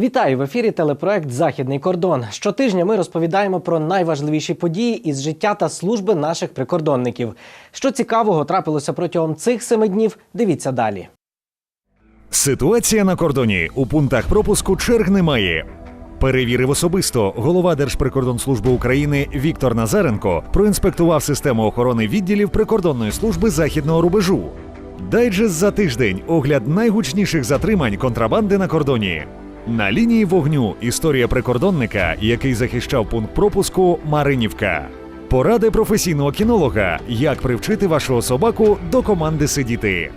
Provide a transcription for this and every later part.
Вітаю в ефірі телепроект Західний кордон. Щотижня ми розповідаємо про найважливіші події із життя та служби наших прикордонників. Що цікавого трапилося протягом цих семи днів? Дивіться далі. Ситуація на кордоні у пунктах пропуску черг немає. Перевірив особисто голова Держприкордонслужби України Віктор Назаренко проінспектував систему охорони відділів прикордонної служби західного рубежу. Дайджест за тиждень огляд найгучніших затримань контрабанди на кордоні. На лінії вогню історія прикордонника, який захищав пункт пропуску Маринівка. Поради професійного кінолога, як привчити вашого собаку до команди сидіти.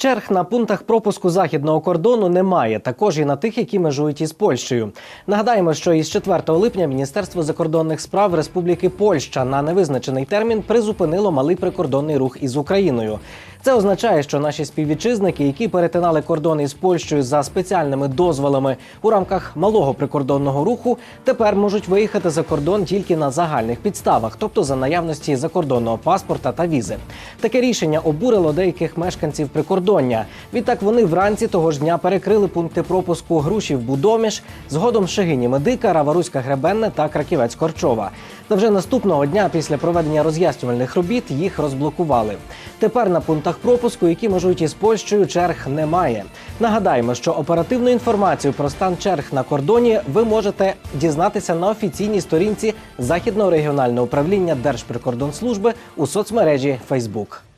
Черг на пунктах пропуску західного кордону немає, також і на тих, які межують із Польщею. Нагадаємо, що із 4 липня Міністерство закордонних справ Республіки Польща на невизначений термін призупинило малий прикордонний рух із Україною. Це означає, що наші співвітчизники, які перетинали кордон із Польщею за спеціальними дозволами у рамках малого прикордонного руху, тепер можуть виїхати за кордон тільки на загальних підставах, тобто за наявності закордонного паспорта та візи. Таке рішення обурило деяких мешканців прикордоння. Відтак вони вранці того ж дня перекрили пункти пропуску Грушів Будоміш, згодом Шегині Медика, Раваруська Гребенне та Краківець Корчова. Та вже наступного дня після проведення роз'яснювальних робіт їх розблокували. Тепер на пунктах пропуску, які межують із Польщею, черг немає. Нагадаємо, що оперативну інформацію про стан черг на кордоні ви можете дізнатися на офіційній сторінці Західного регіонального управління Держприкордонслужби у соцмережі Facebook.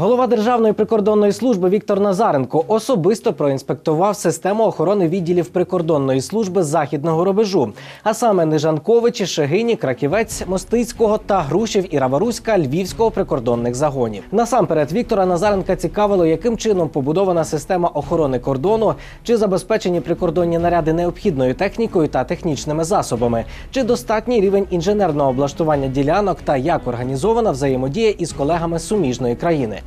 Голова Державної прикордонної служби Віктор Назаренко особисто проінспектував систему охорони відділів прикордонної служби західного рубежу, а саме Нижанковичі, Шегині, Краківець, Мостицького та Грушів і Раваруська Львівського прикордонних загонів. Насамперед Віктора Назаренка цікавило, яким чином побудована система охорони кордону, чи забезпечені прикордонні наряди необхідною технікою та технічними засобами, чи достатній рівень інженерного облаштування ділянок та як організована взаємодія із колегами суміжної країни.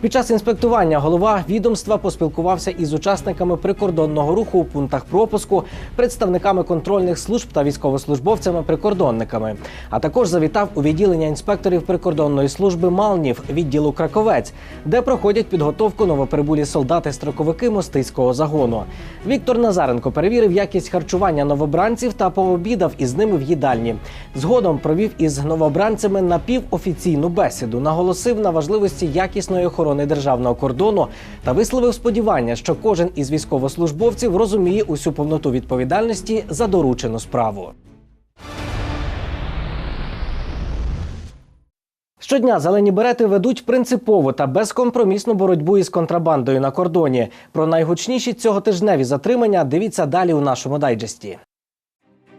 Під час інспектування голова відомства поспілкувався із учасниками прикордонного руху у пунктах пропуску, представниками контрольних служб та військовослужбовцями-прикордонниками. А також завітав у відділення інспекторів прикордонної служби Малнів відділу Краковець, де проходять підготовку новоприбулі солдати-строковики мостицького загону. Віктор Назаренко перевірив якість харчування новобранців та пообідав із ними в їдальні. Згодом провів із новобранцями напівофіційну бесіду, наголосив на важливості якісної охорони державного кордону та висловив сподівання, що кожен із військовослужбовців розуміє усю повноту відповідальності за доручену справу. Щодня зелені берети ведуть принципову та безкомпромісну боротьбу із контрабандою на кордоні. Про найгучніші цього тижневі затримання дивіться далі у нашому дайджесті.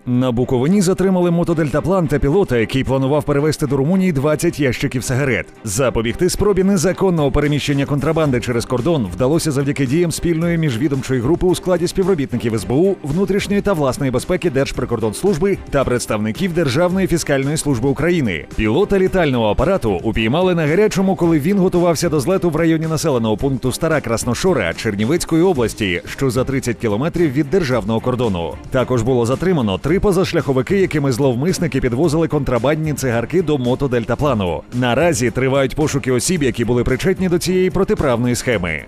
На Буковині затримали мотодельтаплан та пілота, який планував перевезти до Румунії 20 ящиків сигарет. Запобігти спробі незаконного переміщення контрабанди через кордон вдалося завдяки діям спільної міжвідомчої групи у складі співробітників СБУ, внутрішньої та власної безпеки Держприкордонслужби та представників Державної фіскальної служби України. Пілота літального апарату упіймали на гарячому, коли він готувався до злету в районі населеного пункту Стара Красношора Чернівецької області, що за 30 кілометрів від державного кордону. Також було затримано три позашляховики, якими зловмисники підвозили контрабандні цигарки до мотодельтаплану. Наразі тривають пошуки осіб, які були причетні до цієї протиправної схеми.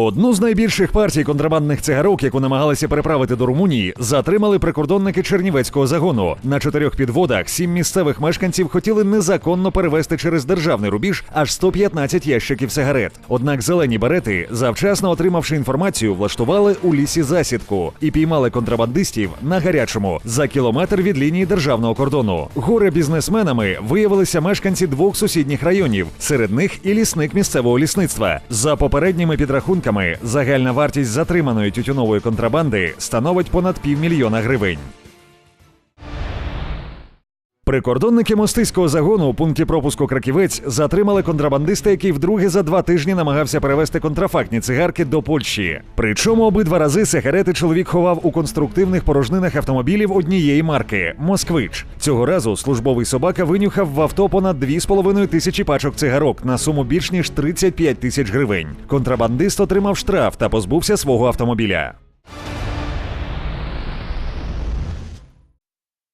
Одну з найбільших партій контрабандних цигарок, яку намагалися переправити до Румунії, затримали прикордонники Чернівецького загону. На чотирьох підводах сім місцевих мешканців хотіли незаконно перевезти через державний рубіж аж 115 ящиків сигарет. Однак зелені берети, завчасно отримавши інформацію, влаштували у лісі засідку і піймали контрабандистів на гарячому за кілометр від лінії державного кордону. Горе бізнесменами виявилися мешканці двох сусідніх районів. Серед них і лісник місцевого лісництва. За попередніми підрахунками, загальна вартість затриманої тютюнової контрабанди становить понад півмільйона гривень. Прикордонники мостиського загону у пункті пропуску Краківець затримали контрабандиста, який вдруге за два тижні намагався перевезти контрафактні цигарки до Польщі. Причому обидва рази сигарети чоловік ховав у конструктивних порожнинах автомобілів однієї марки Москвич. Цього разу службовий собака винюхав в авто понад 2,5 тисячі пачок цигарок на суму більш ніж 35 тисяч гривень. Контрабандист отримав штраф та позбувся свого автомобіля.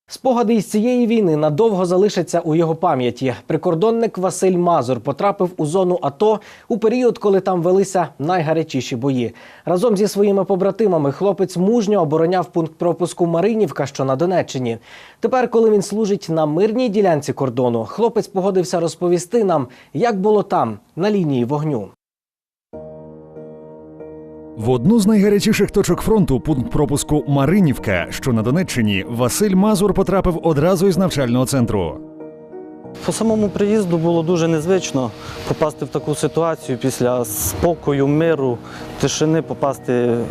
Спогади із цієї війни надовго залишаться у його пам'яті. Прикордонник Василь Мазур потрапив у зону АТО у період, коли там велися найгарячіші бої. Разом зі своїми побратимами хлопець мужньо обороняв пункт пропуску Маринівка, що на Донеччині. Тепер, коли він служить на мирній ділянці кордону, хлопець погодився розповісти нам, як було там, на лінії вогню. В одну з найгарячіших точок фронту, пункт пропуску Маринівка, що на Донеччині, Василь Мазур потрапив одразу із навчального центру. По самому приїзду було дуже незвично попасти в таку ситуацію після спокою, миру, тишини, попасти е,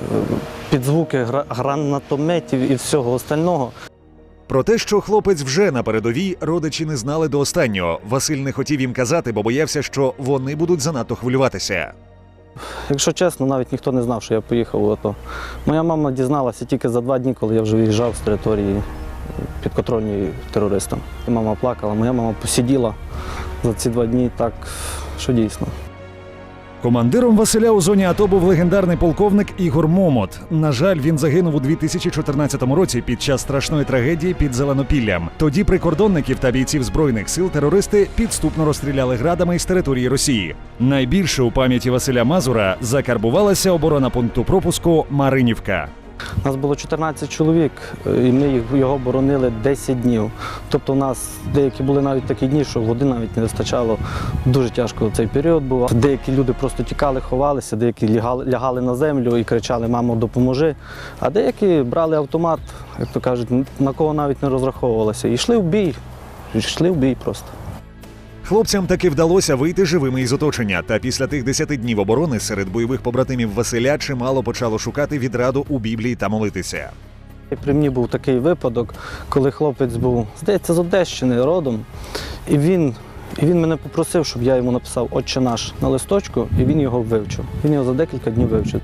під звуки гранатометів і всього остального. Про те, що хлопець вже на передовій, родичі не знали до останнього. Василь не хотів їм казати, бо боявся, що вони будуть занадто хвилюватися. Якщо чесно, навіть ніхто не знав, що я поїхав в АТО. Моя мама дізналася тільки за два дні, коли я вже виїжджав з території підконтрольної терористам. І Мама плакала, моя мама посиділа за ці два дні так, що дійсно. Командиром Василя у зоні АТО був легендарний полковник Ігор Момот. На жаль, він загинув у 2014 році під час страшної трагедії під Зеленопіллям. Тоді прикордонників та бійців збройних сил терористи підступно розстріляли градами із території Росії. Найбільше у пам'яті Василя Мазура закарбувалася оборона пункту пропуску Маринівка. Нас було 14 чоловік, е, і ми його боронили 10 днів. Тобто, у нас деякі були навіть такі дні, що води навіть не вистачало. Дуже тяжко цей період був. Деякі люди просто тікали, ховалися, деякі лягали, лягали на землю і кричали Мамо, допоможи. А деякі брали автомат, як то кажуть, на кого навіть не розраховувалися. І йшли в бій. Йшли в бій просто. Хлопцям таки вдалося вийти живими із оточення. Та після тих 10 днів оборони серед бойових побратимів Василя чимало почало шукати відраду у Біблії та молитися. При мені був такий випадок, коли хлопець був, здається, з Одещини родом, і він, і він мене попросив, щоб я йому написав Отче наш на листочку, і він його вивчив. Він його за декілька днів вивчив.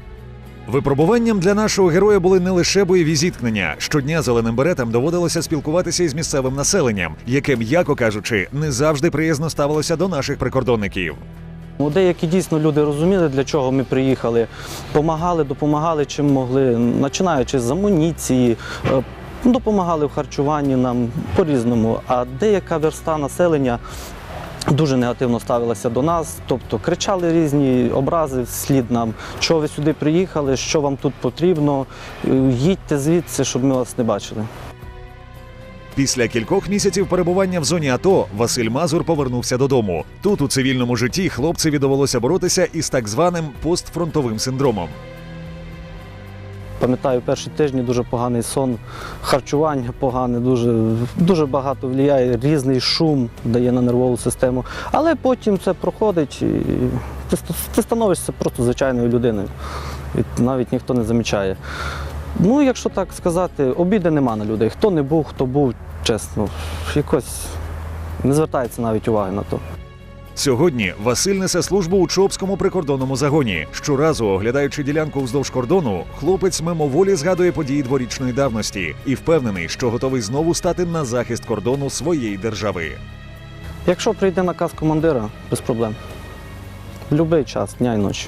Випробуванням для нашого героя були не лише бойові зіткнення. Щодня зеленим беретам доводилося спілкуватися із місцевим населенням, яке, м'яко кажучи, не завжди приязно ставилося до наших прикордонників. Ну, Деякі дійсно люди розуміли, для чого ми приїхали, помагали, допомагали чим могли, починаючи з амуніції, е, допомагали в харчуванні нам по-різному. А деяка верста населення дуже негативно ставилася до нас, тобто кричали різні образи вслід нам, що ви сюди приїхали, що вам тут потрібно, е, їдьте звідси, щоб ми вас не бачили. Після кількох місяців перебування в зоні АТО Василь Мазур повернувся додому. Тут у цивільному житті хлопцеві довелося боротися із так званим постфронтовим синдромом. Пам'ятаю, перші тижні дуже поганий сон, харчування погане, дуже, дуже багато впливає, різний шум дає на нервову систему. Але потім це проходить і ти, ти становишся просто звичайною людиною. І навіть ніхто не замічає. Ну, якщо так сказати, обіди нема на людей. Хто не був, хто був, чесно, якось не звертається навіть уваги на то. Сьогодні Василь несе службу у Чопському прикордонному загоні. Щоразу, оглядаючи ділянку вздовж кордону, хлопець мимоволі згадує події дворічної давності і впевнений, що готовий знову стати на захист кордону своєї держави. Якщо прийде наказ командира, без проблем. В будь-який час, дня і ночі.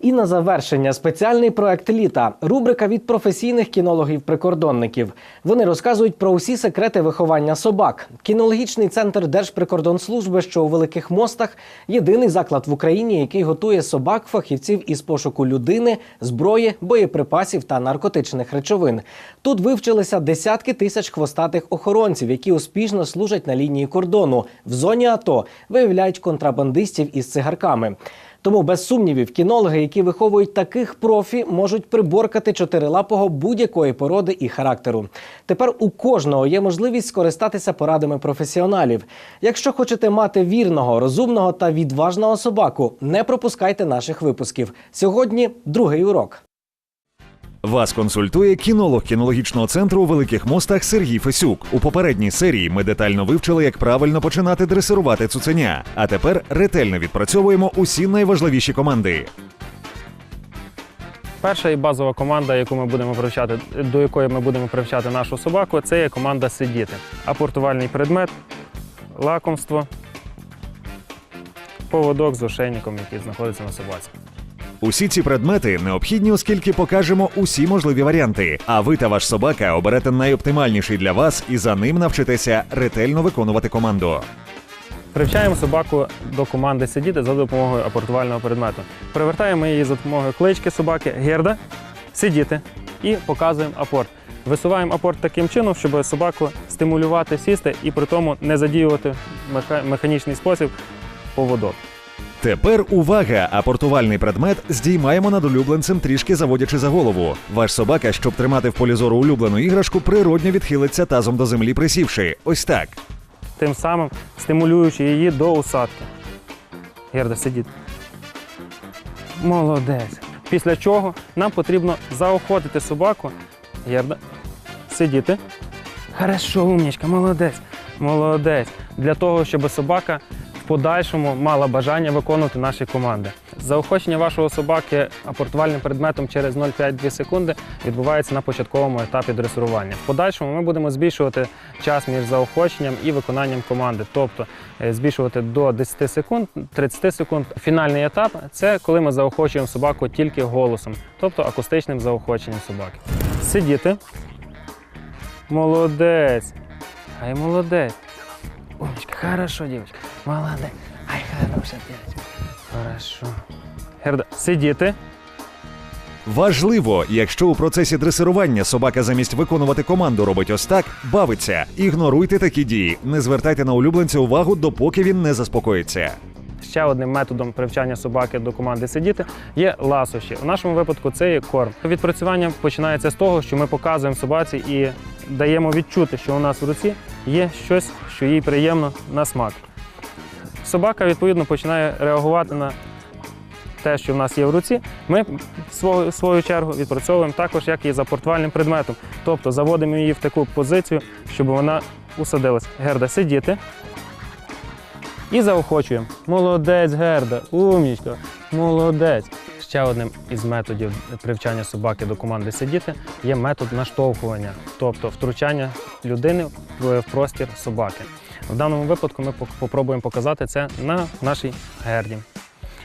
І на завершення спеціальний проект літа рубрика від професійних кінологів-прикордонників. Вони розказують про усі секрети виховання собак. Кінологічний центр Держприкордонслужби, що у великих мостах, єдиний заклад в Україні, який готує собак фахівців із пошуку людини, зброї, боєприпасів та наркотичних речовин. Тут вивчилися десятки тисяч хвостатих охоронців, які успішно служать на лінії кордону в зоні АТО, виявляють контрабандистів із цигарками. Тому без сумнівів, кінологи, які виховують таких профі, можуть приборкати чотирилапого будь-якої породи і характеру. Тепер у кожного є можливість скористатися порадами професіоналів. Якщо хочете мати вірного, розумного та відважного собаку, не пропускайте наших випусків. Сьогодні другий урок. Вас консультує кінолог кінологічного центру у великих мостах Сергій Фесюк. У попередній серії ми детально вивчили, як правильно починати дресирувати цуценя. А тепер ретельно відпрацьовуємо усі найважливіші команди. Перша і базова команда, яку ми будемо привчати, до якої ми будемо привчати нашу собаку, це є команда сидіти. Апортувальний предмет, лакомство, поводок з ошейником, який знаходиться на собаці. Усі ці предмети необхідні, оскільки покажемо усі можливі варіанти. А ви та ваш собака оберете найоптимальніший для вас і за ним навчитеся ретельно виконувати команду. Привчаємо собаку до команди сидіти за допомогою апортувального предмету. Привертаємо її за допомогою клички собаки герда, сидіти і показуємо апорт. Висуваємо апорт таким чином, щоб собаку стимулювати сісти і при тому не задіювати механічний спосіб поводок. Тепер увага! Апортувальний предмет здіймаємо над улюбленцем, трішки заводячи за голову. Ваш собака, щоб тримати в полі зору улюблену іграшку, природньо відхилиться тазом до землі, присівши. Ось так. тим самим стимулюючи її до усадки. Герда, сидіть. Молодець. Після чого нам потрібно заохотити собаку. Герда, сидіти. Хорошо, умнічка, молодець. Молодець. Для того, щоб собака подальшому мала бажання виконувати наші команди. Заохочення вашого собаки апортувальним предметом через 0,5-2 секунди відбувається на початковому етапі дресирування. В подальшому ми будемо збільшувати час між заохоченням і виконанням команди, тобто е, збільшувати до 10 секунд, 30 секунд. Фінальний етап це коли ми заохочуємо собаку тільки голосом, тобто акустичним заохоченням собаки. Сидіти. Молодець. Ай, молодець. Умничка, хорошо, девочка. Молодець. Ай, хороша девочка. Хорошо. Герда, сидіти. Важливо, якщо у процесі дресирування собака замість виконувати команду робить ось так, бавиться. Ігноруйте такі дії, не звертайте на улюбленця увагу, допоки він не заспокоїться. Ще одним методом привчання собаки до команди сидіти є ласощі. У нашому випадку це є корм. Відпрацювання починається з того, що ми показуємо собаці і даємо відчути, що у нас в руці є щось, що їй приємно на смак. Собака відповідно починає реагувати на те, що в нас є в руці. Ми в свою, чергу відпрацьовуємо також як і за портвальним предметом. Тобто заводимо її в таку позицію, щоб вона усадилась. Герда, сидіти. І заохочуємо. Молодець, Герда, умнічка, молодець. Ще одним із методів привчання собаки до команди сидіти є метод наштовхування, тобто втручання людини в простір собаки. В даному випадку ми попробуємо показати це на нашій герді.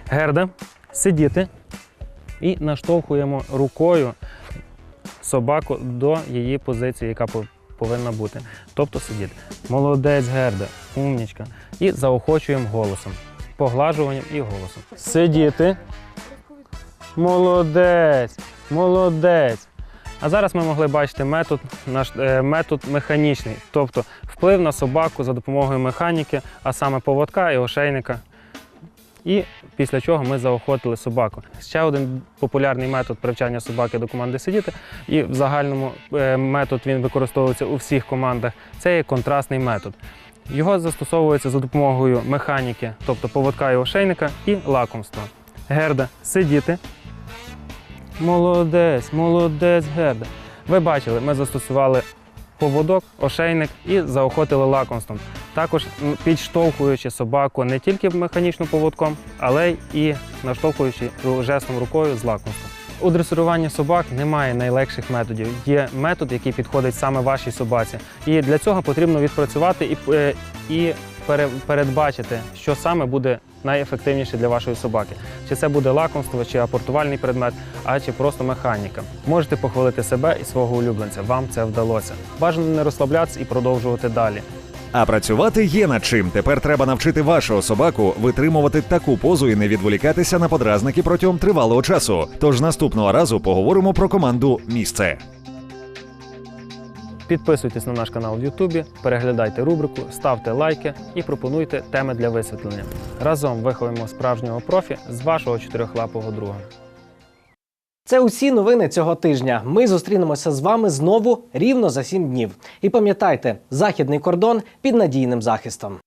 Герда, сидіти і наштовхуємо рукою собаку до її позиції, яка повинна бути. Тобто сидіти. Молодець, Герда, умнічка. І заохочуємо голосом. Поглажуванням і голосом. Сидіти. Молодець. Молодець. А зараз ми могли бачити метод, наш е, метод механічний, тобто вплив на собаку за допомогою механіки, а саме поводка і ошейника. І після чого ми заохотили собаку. Ще один популярний метод привчання собаки до команди сидіти, і в загальному е, метод він використовується у всіх командах. Це є контрастний метод. Його застосовується за допомогою механіки, тобто поводка і ошейника, і лакомства. Герда сидіти. Молодець, молодець, Герда. Ви бачили, ми застосували поводок, ошейник і заохотили лакомством. Також підштовхуючи собаку не тільки механічним поводком, але і наштовхуючи жестом рукою з лакомством. У дресируванні собак немає найлегших методів. Є метод, який підходить саме вашій собаці. І для цього потрібно відпрацювати і, е, і передбачити, що саме буде найефективніше для вашої собаки. Чи це буде лакомство, чи апортувальний предмет, а чи просто механіка. Можете похвалити себе і свого улюбленця. Вам це вдалося. Бажано не розслаблятися і продовжувати далі. А працювати є над чим. Тепер треба навчити вашого собаку витримувати таку позу і не відволікатися на подразники протягом тривалого часу. Тож наступного разу поговоримо про команду місце. Підписуйтесь на наш канал в Ютубі, переглядайте рубрику, ставте лайки і пропонуйте теми для висвітлення. Разом виховуємо справжнього профі з вашого чотирьохлапого друга. Це усі новини цього тижня. Ми зустрінемося з вами знову рівно за сім днів. І пам'ятайте, західний кордон під надійним захистом.